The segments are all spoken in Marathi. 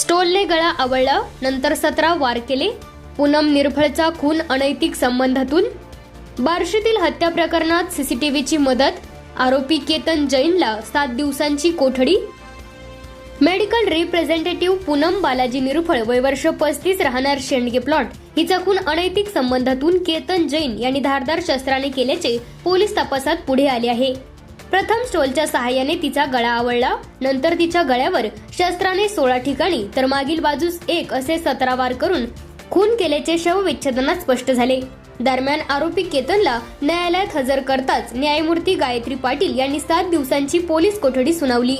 स्टोलने गळा आवळला नंतर सतरा वार केले. पूनम निर्भळचा खून अनैतिक संबंधातून. बार्शीतील हत्या प्रकरणात सीसीटीव्हीची मदत. आरोपी केतन जैनला सात दिवसांची कोठडी. मेडिकल रिप्रेझेंटेटिव्ह पूनम बालाजी निरुफळ वय वर्ष पस्तीस राहणार शेंडगे प्लॉट. हिचा खून अनैतिक संबंधातून केतन जैन यांनी धारदार शस्त्राने केल्याचे पोलीस तपासात पुढे आले आहे. प्रथम स्टोलच्या सहाय्याने तिचा गळा आवळला. नंतर तिच्या गळ्यावर शस्त्राने सोळा ठिकाणी तर मागील बाजूस एक असे सतरा वार करून खून केल्याचे शवविच्छेदनात स्पष्ट झाले. दरम्यान आरोपी केतनला न्यायालयात हजर करताच न्यायमूर्ती गायत्री पाटील यांनी सात दिवसांची पोलीस कोठडी सुनावली.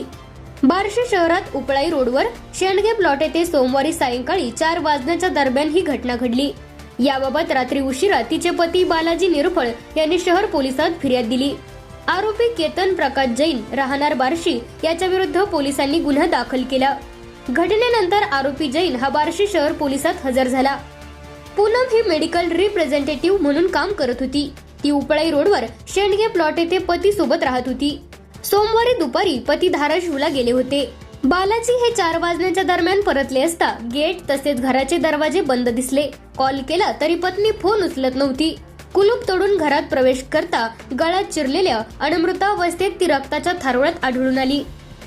बार्शी शहरात उपळाई रोडवर शेंडगे प्लॉट येथे सोमवारी सायंकाळी चार वाजण्याच्या दरम्यान ही घटना घडली. याबाबत रात्री उशिरा तिचे पती बालाजी निरुफळ यांनी शहर पोलिसात फिर्याद दिली. आरोपी केतन प्रकाश जैन राहणार बार्शी याच्या विरुद्ध पोलिसांनी गुन्हा दाखल केला. घटनेनंतर आरोपी जैन हा बार्शी शहर पोलिसात हजर झाला. पूनम ही मेडिकल रिप्रेझेंटेटिव्ह म्हणून काम करत होती. ती उपळाई रोडवर शेंडगे प्लॉट येथे पती सोबत राहत होती. सोमवारी दुपारी पती धाराशिवला गेले होते. बालाजी हे चार वाजण्याच्या दरम्यान परतले असता गेट तसेच घराचे दरवाजे बंद दिसले. कॉल केला तरी पत्नी फोन उचलत नव्हती. कुलूप तोडून घरात प्रवेश करता गळ्यात चिरलेल्या अनमृतावस्थेत ती रक्ताच्या थारोळ्यात आढळून आली.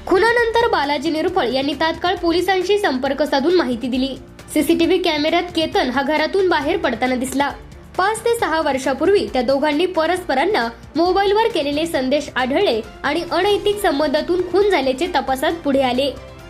खुनानंतर बालाजी निरुफळ यांनी तात्काळ पोलिसांशी संपर्क साधून माहिती दिली. सीसीटीव्ही कॅमेऱ्यात केतन हा घरातून बाहेर पडताना दिसला. पाच ते सहा वर्षापूर्वी त्या दोघांनी परस्परांना मोबाईलवर केलेले संदेश आढळले आणि अनैतिक संबंधातून खून झाल्याचे तपासात पुढे आले.